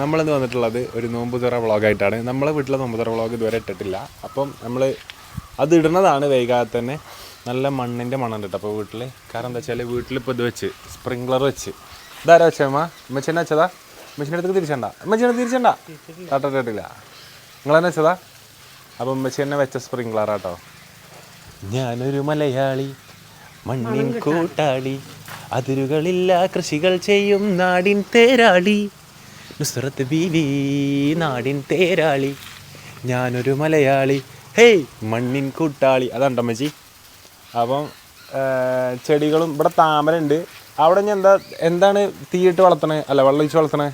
നമ്മളിന്ന് വന്നിട്ടുള്ളത് ഒരു നോമ്പുതുറ വ്ളോഗായിട്ടാണ്. നമ്മളെ വീട്ടിലെ നോമ്പുതുറ വ്ളോഗ് ഇതുവരെ ഇട്ടിട്ടില്ല. അപ്പം നമ്മൾ അത് ഇടുന്നതാണ് വൈകാതെ തന്നെ. നല്ല മണ്ണിന്റെ മണ്ണുണ്ട് കേട്ടോ അപ്പോൾ വീട്ടിൽ കാരണം എന്താ വെച്ചാൽ വീട്ടിൽ ഇപ്പോൾ ഇത് വെച്ച് സ്പ്രിംഗ്ലർ വെച്ച്. ഇതാരാ വെച്ചേ അമ്മ? അമ്മച്ചെന്നെ വെച്ചതാ? അമ്മച്ചിന്റെ അടുത്ത് തിരിച്ചണ്ട. അമ്മച്ചിനെ തിരിച്ചണ്ട കേട്ടിട്ടില്ല നിങ്ങൾ തന്നെ വെച്ചതാ? അപ്പം അമ്മച്ചി തന്നെ വെച്ച സ്പ്രിങ്ക്ലറാട്ടോ ഞാനൊരു മലയാളി മണ്ണിൻ കൂട്ടാളി അതിരുകളില്ല കൃഷികൾ ചെയ്യും നാടിൻ തേരാളി. നുസ്രത്ത് ബീവി നാടിൻ തേരാളി ഞാനൊരു മലയാളി. ഹേയ് മണ്ണിൻ കൂട്ടാളി. അതാണ്ടോ അമ്മച്ചി? അപ്പം ചെടികളും ഇവിടെ താമര ഉണ്ട് അവിടെ ഞാൻ എന്താ എന്താണ് തീയിട്ട് വളർത്തണേ? അല്ല വെള്ളം ഒഴിച്ച് വളർത്തണേ?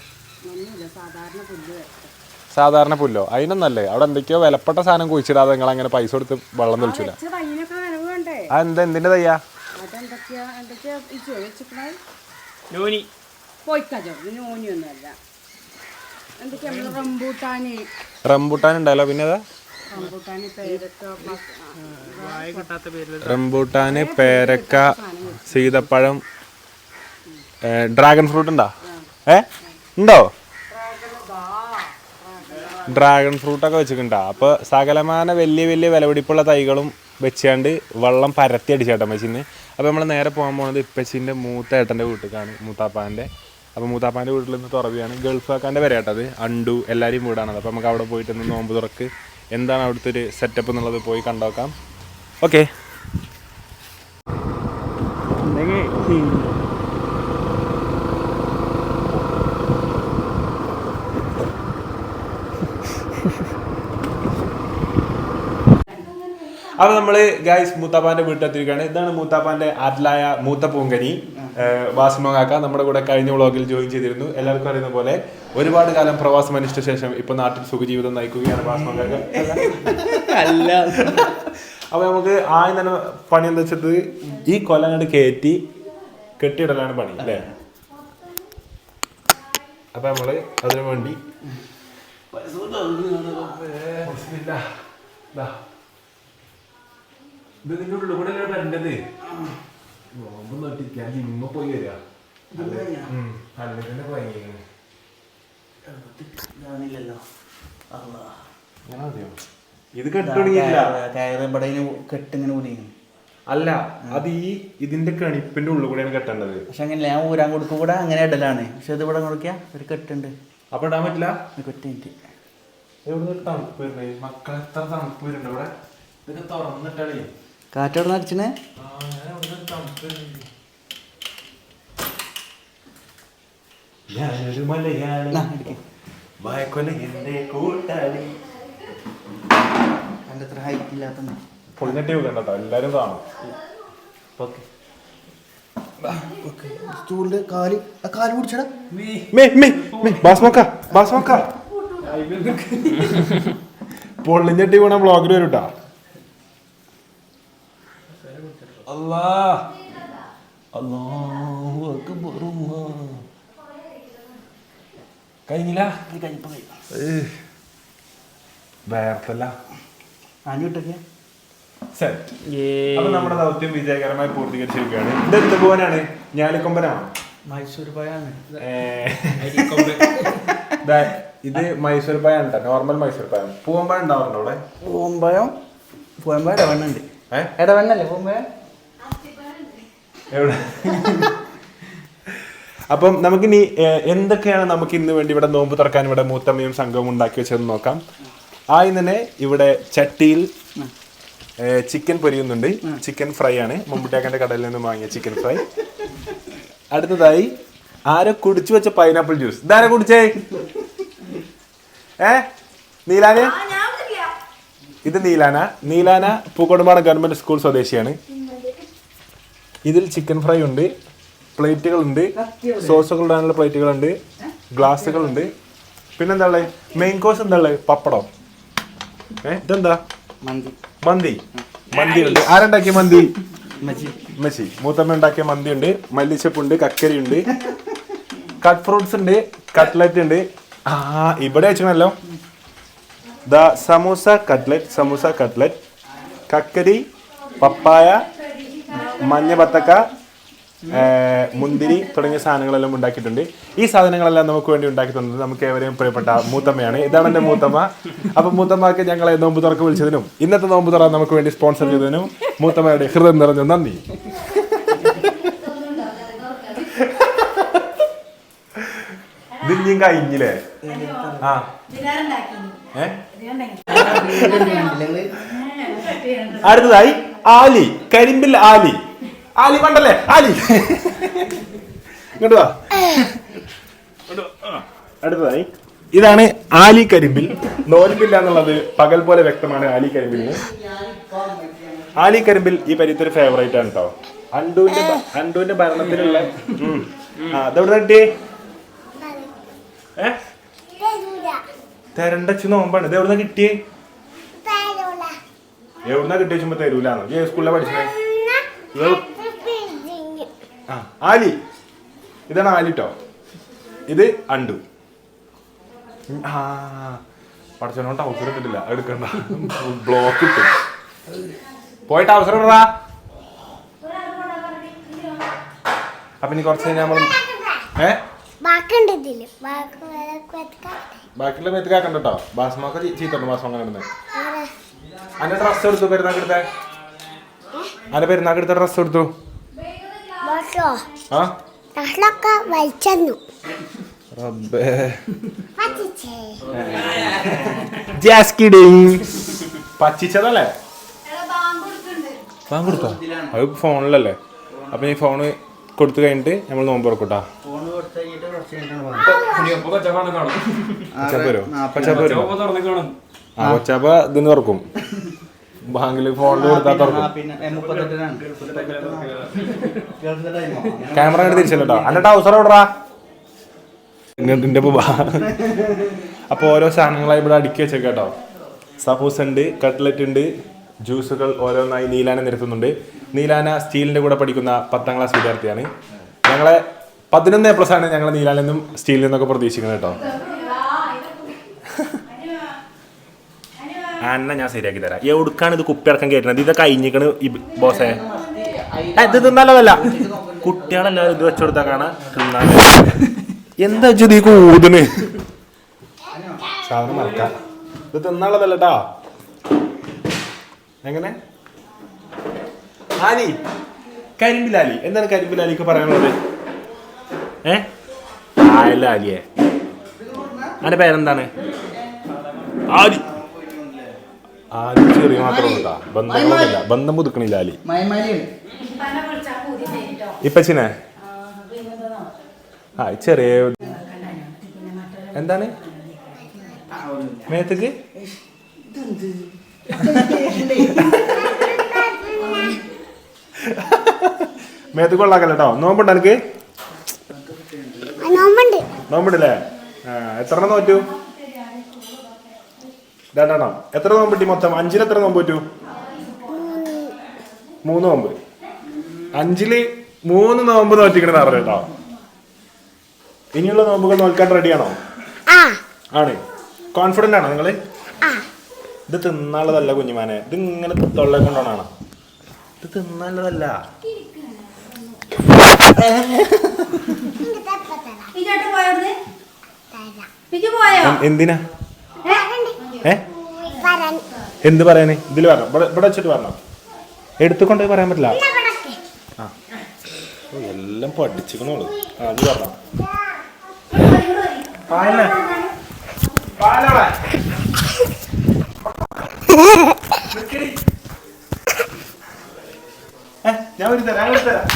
സാധാരണ പുല്ലോ അതിനൊന്നല്ലേ. അവിടെ എന്തൊക്കെയോ വിലപ്പെട്ട സാധനം കുഴിച്ചിടാതെ നിങ്ങൾ അങ്ങനെ പൈസ കൊടുത്ത് വെള്ളം തെളിച്ചില്ല. വെച്ച എന്തിന്റെ തയ്യാ നോനി. പോയിക്കജോ റംബൂട്ടാൻ ഉണ്ടല്ലോ പിന്നെ അതാ റംബൂട്ടാന് പേരക്ക ആ, വായ കിട്ടാത്ത പേരിൽ റംബൂട്ടാന് പേരക്ക സീതപ്പഴം ഡ്രാഗൺ ഫ്രൂട്ട് ഉണ്ടോ? ഏ ഉണ്ടോ? ഡ്രാഗൺ ഫ്രൂട്ടൊക്കെ വെച്ചിട്ടുണ്ടോ? അപ്പോൾ സകലമാന വലിയ വലിയ വിലപിടിപ്പുള്ള തൈകളും വെച്ചാണ്ട് വെള്ളം പരത്തി അടിച്ചേട്ടൻ വെച്ചിന് അപ്പോൾ നമ്മൾ നേരെ പോകാൻ പോകുന്നത് ഇപ്പച്ചിന്റെ മൂത്ത ഏട്ടന്റെ വീട്ടിലേക്കാണ് മൂത്താപ്പാന്റെ അപ്പോൾ മൂത്താപ്പാന്റെ വീട്ടിൽ നിന്ന് തുറവിയാണ്. ഗൾഫ് ആക്കാന്റെ വരെയാട്ടത് അണ്ടു എല്ലാവരെയും വീടാണത്. അപ്പോൾ നമുക്ക് അവിടെ പോയിട്ട് ഒന്ന് നോമ്പ് തുറക്ക്. എന്താണ് അവിടുത്തെ ഒരു സെറ്റപ്പ് എന്നുള്ളത് പോയി കണ്ടോക്കാം. ഓക്കെ അപ്പൊ നമ്മൾ ഗായ്സ് മൂത്താപ്പാന്റെ വീട്ടിലെത്തിയിരിക്കുകയാണ്. ഇതാണ് മൂത്താപ്പാന്റെ ആറ്റിലായ മൂത്ത പൂങ്കനി. വാസുമകാക്ക നമ്മുടെ കൂടെ കഴിഞ്ഞ വ്ളോഗിൽ ജോയിൻ ചെയ്തിരുന്നു. എല്ലാവർക്കും അറിയുന്ന പോലെ ഒരുപാട് കാലം പ്രവാസം അനുഷ്ഠിച്ച ശേഷം ഇപ്പൊ നാട്ടിൽ സുഖജീവിതം നയിക്കുകയാണ് വാസുമകാക്ക അല്ല. അപ്പൊ നമുക്ക് ആദ്യം തന്നെ പണി എന്താ വെച്ചത്? ഈ കൊല അങ്ങോട്ട് കയറ്റി കെട്ടിയിടലാണ് പണി അല്ലേ? അപ്പൊ നമ്മൾ അതിനു വേണ്ടി. ഇത് നിന്റെ ഉള്ളിൽ വരേണ്ടത് നോമ്പ് നോട്ടിരിക്കാൻ ജിമ്മ പോയി വരിക. അല്ലെങ്കിൽ തന്നെ ഭയങ്കര ഇതാണില്ലല്ലോ അള്ളാ. അങ്ങനെ മതിയോ? ഇത് കെട്ടുടങ്ങിയില്ല കയറ് കയറ് ഇവിടെ ഇങ്ങനെ കെട്ടിങ്ങനെ ഊരിങ്ങനെ അല്ല അത് ഈ ഇതിന്റെ കണിപ്പിന്റെ ഉള്ളിൽ കൂടെയാണ് കെട്ടേണ്ടത്. പക്ഷെ അങ്ങനെ ഞാൻ ഊരാൻ കൊടുക്കും കൂടെ അങ്ങനെ ഇടലാണ്. പക്ഷെ ഇത് ഇവിടെ കൊടുക്കുക ഒരു കെട്ടുണ്ട്. അപ്പൊ ഇടാൻ പറ്റില്ല? കെട്ടിട്ട് എവിടെ തണുപ്പ് വരുന്നത്? മക്കൾ എത്ര തണുപ്പ് വരുന്നുണ്ട് ഇവിടെ? ഇതൊക്കെ തുറന്നിട്ടാളേ തണുപ്പ് വരുന്നുണ്ട്. ഞാനൊരു മലയാളി. വായക്കൊല എന്റെ കൂട്ടാളി. എന്റെ അത്ര ഹൈറ്റ് ഇല്ലാത്ത പൊളിഞ്ഞിട്ട് കേട്ടോ. എല്ലാരും കാണും. ഓക്കെ. സ്റ്റൂളിന്റെ കാൽ ആ കാൽ പിടിച്ചടാ. മേ. മേ മേ ബാസ്മക്ക ബാസ്മക്ക. പൊള്ളിഞ്ഞിട്ട് വീണ ബ്ലോഗിൽ വരൂട്ടാ. അല്ലാ അല്ലാഹു അക്ബർ കഴിഞ്ഞില്ല? കഴിഞ്ഞപ്പോ വേർത്തല്ല ആഞ്ഞു വിട്ടൊക്കെ സെറ്റ് അപ്പൊ നമ്മുടെ ദൗത്യം വിജയകരമായി പൂർത്തീകരിച്ചിരിക്കുകയാണ്. ഇത് എന്ത് പോകാനാണ് ഞാലിക്കൊമ്പനാണ്? മൈസൂർ പോയാണ് ഇത് മൈസൂർ പായ നോർമൽ മൈസൂർ പായ പൂവമ്പഴം ഉണ്ടാവാറുണ്ടോ അവിടെ? പൂവമ്പഴം പൂവമ്പഴം ഇടവണ്ണുണ്ട് ഇടവണ്ണല്ലേ പൂമ്പയം എവിടെ? അപ്പം നമുക്കിനി എന്തൊക്കെയാണ് നമുക്ക് ഇന്ന് വേണ്ടി ഇവിടെ നോമ്പ് തുറക്കാൻ ഇവിടെ മൂത്തമ്മയും സംഘവും ഉണ്ടാക്കി വെച്ചതെന്ന് നോക്കാം. ആദ്യം തന്നെ ഇവിടെ ചട്ടിയിൽ ചിക്കൻ പൊരിയുന്നുണ്ട്. ചിക്കൻ ഫ്രൈ ആണ്. മമ്മൂട്ടിയാക്കന്റെ കടയിൽ നിന്ന് വാങ്ങിയ ചിക്കൻ ഫ്രൈ. അടുത്തതായി ആരോ കുടിച്ചു വെച്ച പൈനാപ്പിൾ ജ്യൂസ്. ഇതാരോ കുടിച്ചേ? ഏ നീലാന? ഇത് നീലാന. നീലാന പൂക്കോടുംപാടം ഗവൺമെന്റ് സ്കൂൾ സ്വദേശിയാണ്. ഇതിൽ ചിക്കൻ ഫ്രൈ ഉണ്ട് പ്ലേറ്റുകളുണ്ട് സോസുകൾ ഇടാനുള്ള പ്ലേറ്റുകളുണ്ട് ഗ്ലാസ്സുകളുണ്ട്. പിന്നെന്താ ഉള്ളത് മെയിൻ കോഴ്സ് എന്താ ഉള്ളത് പപ്പടം. ഏ ഇതെന്താ? മന്തി. മന്തി. മന്തി ഉണ്ട് ആരുണ്ടാക്കിയ മന്തി? മച്ചി മെസ്സി മൂത്തമ്മ ഉണ്ടാക്കിയ മന്തി ഉണ്ട് മല്ലിച്ചപ്പുണ്ട് കക്കരി ഉണ്ട് കട്ട് ഫ്രൂട്ട്സ് ഉണ്ട് കട്ട്ലറ്റ് ഉണ്ട്. ആ ഇവിടെ വെച്ചണല്ലോ. The samosa cutlet samosa cutlet കക്കരി പപ്പായ മഞ്ഞ ബത്തക്ക മുന്തിരി തുടങ്ങിയ സാധനങ്ങളെല്ലാം ഉണ്ടാക്കിയിട്ടുണ്ട്. ഈ സാധനങ്ങളെല്ലാം നമുക്ക് വേണ്ടി ഉണ്ടാക്കി തന്നത് നമുക്ക് ഏവരെയും പ്രിയപ്പെട്ട മൂത്തമ്മയാണ്. ഇതാണ് എന്റെ മൂത്തമ്മ. അപ്പൊ മൂത്തമ്മക്ക് ഞങ്ങളെ നോമ്പ് തുറക്ക് വിളിച്ചതിനും ഇന്നത്തെ നോമ്പ് തുറ നമുക്ക് വേണ്ടി സ്പോൺസർ ചെയ്തതിനും മൂത്തമ്മയുടെ ഹൃദയം നിറഞ്ഞ നന്ദി. ഇതിഞ്ഞും കഴിഞ്ഞില്ലേ? ആ. ഏ? അടുത്തതായി ആലി കരിമ്പിൽ ആലി. ആലി പണ്ടല്ലേ? ആലി. ഇങ്ങോട്ട് വാ. അടുത്തതായി. ഇതാണ് ആലി കരിമ്പിൽ. നോൽമ്പില്ല എന്നുള്ളത് പകൽ പോലെ വ്യക്തമാണ് ആലി കരിമ്പിൽ ആലി കരിമ്പിൽ ഈ പരിത്തൊരു ഫേവറേറ്റ് ആണ് കേട്ടോ അണ്ടുവിന്റെ അണ്ടുവിന്റെ ഭരണത്തിലുള്ള അതെവിടെ ഏ? തെരണ്ടച്ച് നോമ്പാണ്. ഇത് എവിടുന്ന കിട്ടിയേ? എവിടുന്ന കിട്ടിയ വെച്ചുമ്പോ തരൂലാന്ന്? ഈ സ്കൂളിലെ പഠിച്ചേ ആ ആലി. ഇതാണ് ആലിട്ടോ. ഇത് അണ്ടു. ആ പഠിച്ചോണ്ട് അവസരം കിട്ടില്ല എടുക്കണ്ട. ബ്ലോക്ക് കിട്ടും പോയിട്ട് അവസരം ഇടാ. അപ്പൊ ഇനി കുറച്ച് കഴിഞ്ഞാൽ നമ്മൾ ഏ. ബാക്കിയുള്ള മേത്ത് കാക്കണ്ട കേട്ടോ ബാസ്മൊക്കെ ചീത്തണ്ട്? ബാസ്മൊക്കെ കിടന്നത്. അന്റെ ഡ്രസ് എടുത്തു പെരുന്നാക്ക് എടുത്തേ? അന്റെ പെരുന്നാക്ക് എടുത്ത ഡ്രസ് എടുത്തു പച്ചിച്ചതല്ലേ ബാങ്ക് കൊടുത്തോ? അത് ഫോണിലല്ലേ. അപ്പൊ ഈ ഫോണ് കൊടുത്തു കഴിഞ്ഞിട്ട് നമ്മൾ നോമ്പ് തുറക്കൂട്ടാ. ഫോൺ പച്ചപ്പരോ കഴിഞ്ഞിട്ട് കുറച്ച് കഴിഞ്ഞിട്ടാണ് പോകുന്നത്. ഇനിയപ്പോ പച്ചക്കാണ് കാണും പച്ചപ്പ് വരുമോ? നാപ്പത് പച്ചപ്പ് വരുമോ? കാണും ആ കൊച്ചപ്പ ഇതിന് തുറക്കും. ബാങ്കിൽ ഫോണിൽ കൊടുത്താൽ തുറക്കും. ക്യാമറ കണ്ട് തിരിച്ചല്ലോ എന്നിട്ട് അവസരം ഇടറാ ഇങ്ങനത്തെ അപ്പോൾ ഓരോ സാധനങ്ങളായി ഇവിടെ അടുക്കി വെച്ചേ കേട്ടോ സഫൂസ് ഉണ്ട് കട്ട്ലറ്റ് ഉണ്ട് ജ്യൂസുകൾ ഓരോന്നായി നീലാന നിരത്തുന്നുണ്ട്. നീലാന സ്റ്റീലിന്റെ കൂടെ പഠിക്കുന്ന പത്താം ക്ലാസ് വിദ്യാർത്ഥിയാണ്. ഞങ്ങളെ പതിനൊന്ന് എ പ്ലസ് ആണ് ഞങ്ങൾ നീലാനെന്നും നിന്നും സ്റ്റീലിൽ നിന്നൊക്കെ പ്രതീക്ഷിക്കുന്നത് കേട്ടോ അന്ന ഞാൻ ശരിയാക്കി തരാം. എവിടുക്കാണ് ഇത് കുപ്പി അടക്കം കയറ്റുന്നത്. ഇതൊക്കെ അയിഞ്ഞിക്കണ് ഈ ബോസേ. ഇത് തിന്നാലതല്ല. കുട്ടികളെല്ലാവരും ഇത് വെച്ചുകൊടുത്താ കാണാ. തിന്നാൻ എന്താ വെച്ചത് ഈ കൂതിന്? സാധനം മറക്കാം. ഇത് തിന്നാളതല്ല കേട്ടാ എങ്ങനെ? ആലി കരിമ്പിലാലി. എന്താണ് കരിമ്പിലാലിക്ക് പറയാനുള്ളത്? ഏ? ആയല്ല ആലിയെ അതിന്റെ പേരെന്താണ്? ആലി ആലി ചെറിയ ബന്ധങ്ങളൊന്നുമില്ല ബന്ധം പുതുക്കണില്ല ആലി. മയമാലിയുണ്ട് ഇപ്പച്ചിനെ? ആ ഈ ചെറിയ എന്താണ്? മേത്തക്ക്? മേത്തക്ക് കൊള്ളാക്കല്ല കേട്ടോ നോമ്പുണ്ട് എനിക്ക് നോമ്പുണ്ട്. നോമ്പുണ്ടല്ലേ? ആ എത്ര എണ്ണം നോറ്റു? രണ്ടെണ്ണം. എത്ര നോമ്പ് കിട്ടി മൊത്തം? അഞ്ചിൽ എത്ര നോമ്പ് പറ്റൂ? മൂന്ന് നോമ്പ്. അഞ്ചിൽ മൂന്ന് നോമ്പ് നോറ്റിക്കണെന്ന് പറഞ്ഞു കേട്ടോ. ഇനിയുള്ള നോമ്പുകൾ നോക്കാൻ റെഡിയാണോ ആ. ആണ്. കോൺഫിഡന്റ് ആണോ നിങ്ങൾ? ആ. ഇത് തിന്നാനുള്ളതല്ല കുഞ്ഞുമാനെ. ഇത് ഇങ്ങനെ തൊള്ളേ കൊണ്ടോണാണ്. ഇത് തിന്നാനുള്ളതല്ല. എന്തിനാ? ഏ. എന്ത് പറയാന്? ഇതിൽ പറഞ്ഞു ഇവിടെ ഇവിടെ വെച്ചിട്ട് പറഞ്ഞു എടുത്തുകൊണ്ട് പറയാൻ പറ്റില്ല. ഓ, എല്ലാം പഠിച്ചിക്കണോളൂ ആ അത് പറഞ്ഞു ഞാൻ ഒരു തരാം തരാം?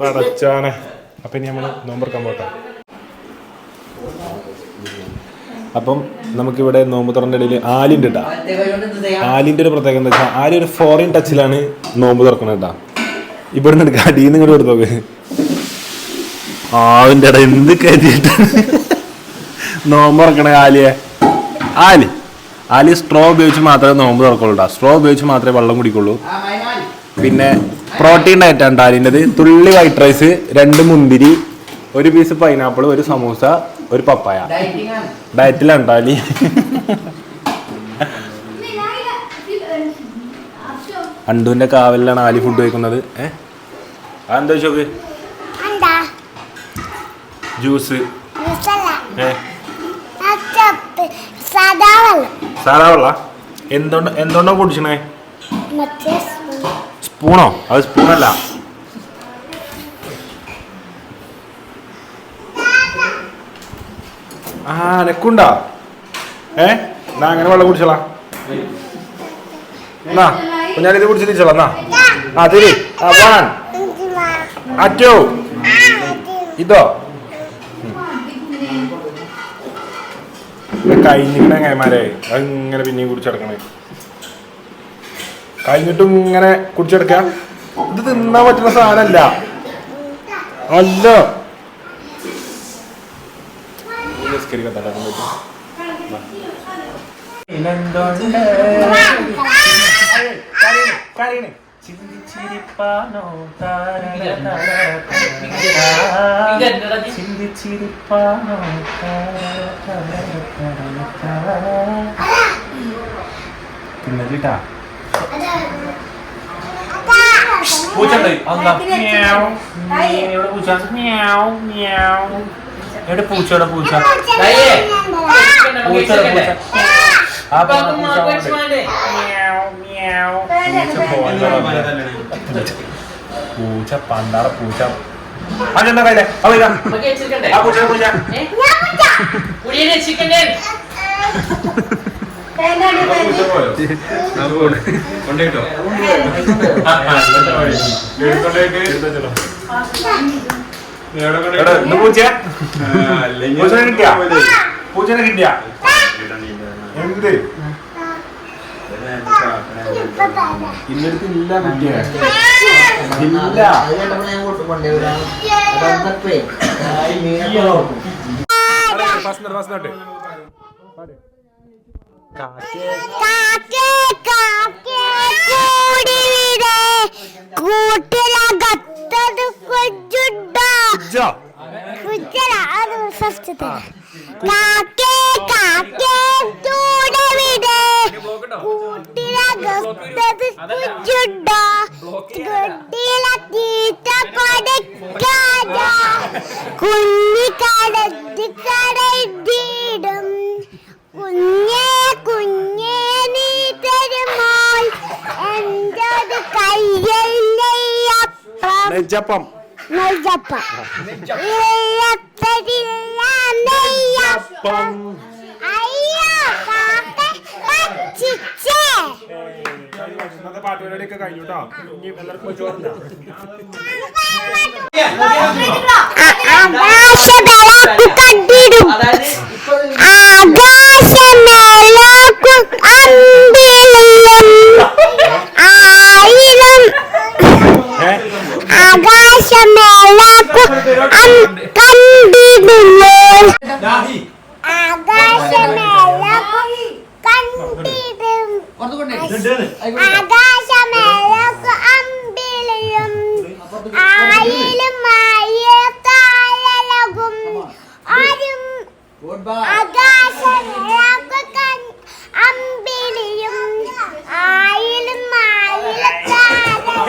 പടച്ചാനെ. അപ്പൊ ഇനി നമ്മൾ നോമ്പറക്കാൻ പോട്ടെ. അപ്പം നമുക്കിവിടെ നോമ്പ് തുറന്ന ഇടയിൽ ആലിന്റെ ഇട്ടാ ആലിന്റെ ഒരു പ്രത്യേകത എന്താ വെച്ചാൽ ആലി ഒരു ഫോറിൻ ടച്ചിലാണ് നോമ്പ് തുറക്കണത് കേട്ടാ നിന്ന് എടുക്കുക അടിയിൽ നിന്ന് ഇങ്ങോട്ട് കൊടുത്തോക്ക്. ആവിന്റെ ഇട എന്ത് കരുതിയിട്ട് നോമ്പ് തുറക്കണേ ആലിയെ. ആലി. ആലി സ്ട്രോ ഉപയോഗിച്ച് മാത്രമേ നോമ്പ് തുറക്കുള്ളൂ സ്ട്രോ ഉപയോഗിച്ച് മാത്രമേ വെള്ളം കുടിക്കുള്ളൂ. പിന്നെ പ്രോട്ടീൻ ഡയറ്റാണ് ഡാലിന്റെ തുള്ളി വൈറ്റ് റൈസ് രണ്ട് മുന്തിരി ഒരു പീസ് പൈനാപ്പിൾ ഒരു സമൂസ ഒരു പപ്പായ. ഡയറ്റിലാണ് ഡാലി. അണ്ടുവിന്റെ കാവലിലാണ് ആലി ഫുഡ് കഴിക്കുന്നത്. ഏ? അതെന്താ ചോക്ക് ജ്യൂസ്. സാധാ വെള്ളം. എന്തോ വെള്ള? എന്തുകൊണ്ട് എന്തുകൊണ്ടോ കുടിച്ചണേ സ്പൂണോ? അത് സ്പൂണല്ല. ആ നെക്കുണ്ടാ? ഏ? എന്നാ അങ്ങനെ വെള്ളം കുടിച്ചോളാ. എന്നാ ഇത് കുടിച്ച് തിരിച്ചോളാം എന്നാ ആ തിരി. ആ എന്തുവാ അറ്റോ. അത് ഇതോ കഴിഞ്ഞിങ്ങനെ എങ്ങനെമാരെ അങ്ങനെ പിന്നെയും കുടിച്ചെടുക്കണേ. കഴിഞ്ഞിട്ടും ഇങ്ങനെ കുടിച്ചെടുക്ക ഇത് തിന്നാൻ പറ്റുന്ന സാധനല്ല അല്ല. ചിന്തിച്ചിരിപ്പാനോ ചിന്തിച്ചിരിപ്പാനോ തിന്നിട്ടാ പൂച്ചണ്ട് എവിടെ പൂച്ച? എവിടെ പൂച്ച? എവിടെ പൂച്ച. പൂച്ചയുടെ പൂച്ച. ആ പൂച്ച പൂച്ച. പൂച്ച. പൂച്ച പണ്ടാറ പൂച്ച അതെന്താ കയ്യിലെ. ആ പൂച്ച. പൂച്ച. പൂച്ച പൂച്ചനെ കിട്ടിയ എന്ത് ഇന്നടുത്ത് ഇല്ല കുട്ടിയെ ഇല്ല ഫസ്റ്റ് ഫസ്റ്റ് കാക്കേ കാക്കേ. കൂടി വീട് കൂട്ടിലകത്തത് കൊച്ചുണ്ടോ കുച്ചല കാക്കേ കാക്കേ കൂടെ വീട് കൂട്ടിലകത്തത് കുച്ചുണ്ടോ കുട്ടിയിലെ തീറ്റ കൊടുക്കാതെ കുഞ്ഞി കടത്തി കടയിടും കുഞ്ഞേ കുഞ്ഞേ നെജ്ജപ്പം നെയ്യപ്പം ഇല്ലത്തരില്ല നെയ്യപ്പം അയ്യോ കാക്ക പച്ചിച്ചേ ഇന്നത്തെ പാട്ടുപരിപാടിയൊക്കെ കഴിഞ്ഞു കേട്ടോ ഇനി എല്ലാവർക്കും ചോറില്ല ആകാശമേലാക്കു അമ്പിളിയും ആകാശമേലാക്കു കണ്ടിടുന്നു ആകാശമേലാക്കു കണ്ടിടും ആകാശമേലാക്കു അമ്പിളിയും ആയിലും ആയിരത്താഴലകും ആരും ആകാശമേലാക്കു കൺ- അമ്പിളിയും ആയിലും ആയിരത്താഴലകും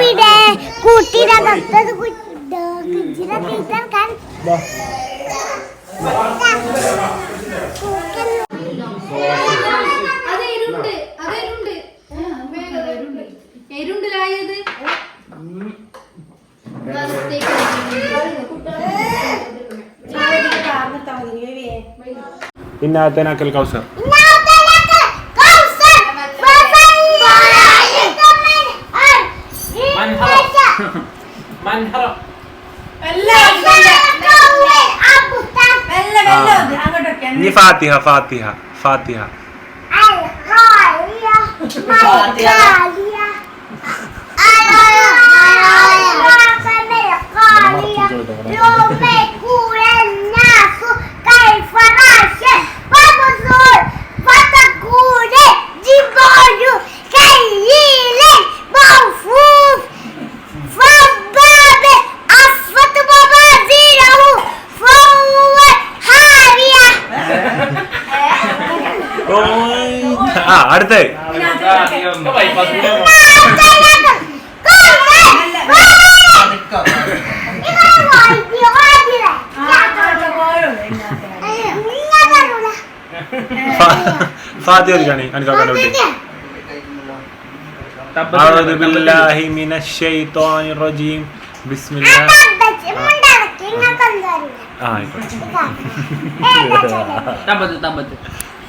വരരും വന്നതിരയും ആരിവരത്തെ മനസ്സുവച്ചു അല്ലാഹുവിന്റെ കൂടെ വിടെ കൂട്ടിനകത്തത് കുച്ചിനെ തീർക്കാൻ അത് എരുണ്ട് അത് എരുണ്ട് എരുണ്ടിലായത്? ഇന്നത്തേനാക്കൽ കൗസർ. ഇനി ഫാത്തിഹ ഫാത്തിഹ ഫാത്തിഹ. ഫാത്തിഹ. ഫാത്തി ഒരുക്കാണി അനുക്കാക്കാൻ വേണ്ടി أعوذ بالله من الشيطان الرجيم بسم الله ആ ആയിക്കോട്ടെ തമ്പത്ത് തമ്പത്ത്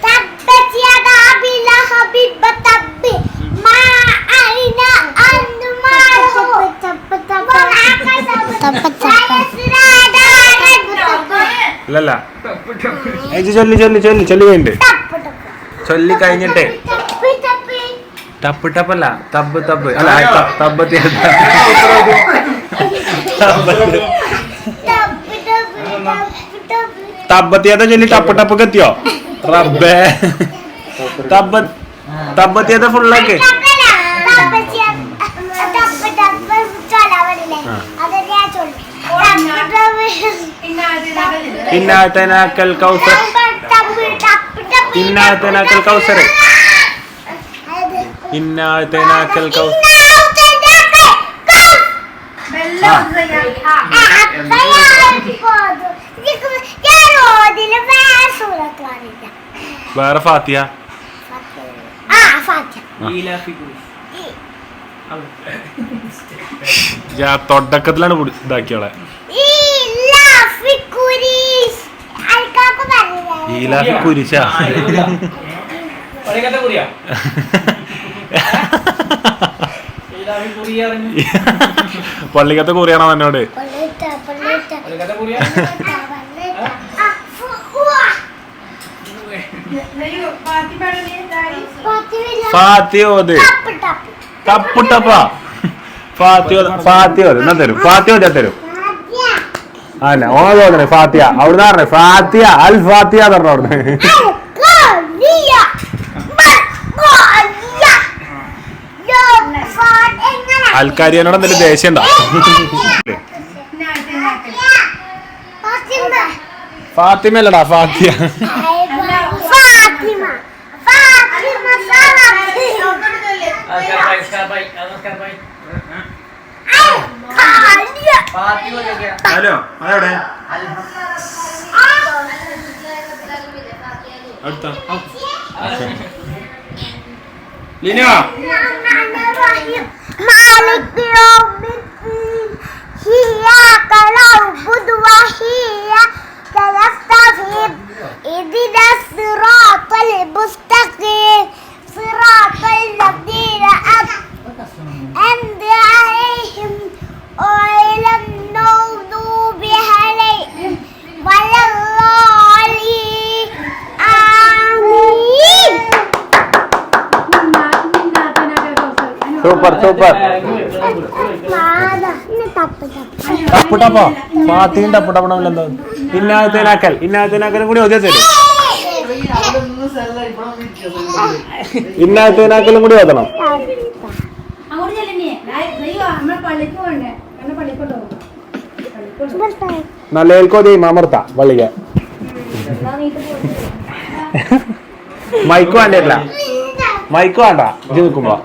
تبت يدا أبي لهب وتب ما أين أنت ماله ويسرى دارا അല്ലല്ല ചൊല്ലി ചൊല്ലി ചൊല്ലി ചൊല്ലി കഴിഞ്ഞിട്ട്. ചൊല്ലി കഴിഞ്ഞിട്ട്. ടപ്പ് ടപ്പല്ല തബ് തബ് അല്ല തബ് തബ്ബത്തി തബ്ബത്തിയത ചൊല്ലി ടപ്പ് ടപ്പൊക്കെ എത്തിയോ? റബ്ബേ. തബ് തബ്ബത്തിയത ഫുള്ളാക്ക് ഇന്നാത്തനാക്കൽ കൗസർ. ഇന്നാത്തനാക്കൽ കൗസർ. ഇന്നാത്തനാക്കൽ കൗസർ വേറെ ഫാത്തിയ? തൊട്ടക്കത്തിലാണ് ഇതാക്കിയോളെ ഈലാഫി കുരിശ. പള്ളിക്കത്തെ കുറിയാണോ എന്നോട്. ഫാത്തിയോത് തപ്പുട്ടപ്പ ഫാത്തിയോ ഫാത്തിയോത് എന്നാ തരും. ഫാത്തിയോത് തരും. അല്ല ഓണ തോന്നണേ ഫാത്തിയ അവിടുന്ന് പറഞ്ഞേ ഫാത്തിയ അൽ ഫാത്തിയ എന്ന് പറഞ്ഞു അവിടുന്ന്. അൽക്കാരിയനോട് എന്തെങ്കിലും ദേഷ്യം ഉണ്ടോ ഫാത്തിമ. അല്ലടാ ഫാത്തിയ ഹലോ അതെവിടെ അടുത്ത. ലിനോ? മാലിക് യോമിൻ ഇയാക നഅ്ബുദു വ ഇയാക നസ്തഈൻ ഇഹ്ദിന സിറാത്തൽ മുസ്തഖീം സിറാത്തൽ ലദീന അൻഅംത അലൈഹിം സൂപ്പർ സൂപ്പർ. ടപ്പ് ടപ്പോ പാത്തിയും ടപ്പ് ടപ്പണമില്ലെന്തോ ഇന്നാകത്തേനാക്കൽ ഇന്നാകത്തേനാക്കലും കൂടി ഒതേ തരും കൂടി ഓതണം നല്ല ഏൽക്കോതി അമർത്ത വള്ളിക മൈക്ക് വേണ്ടില്ല മൈക്ക് വേണ്ട ഇത് നിൽക്കുമ്പോ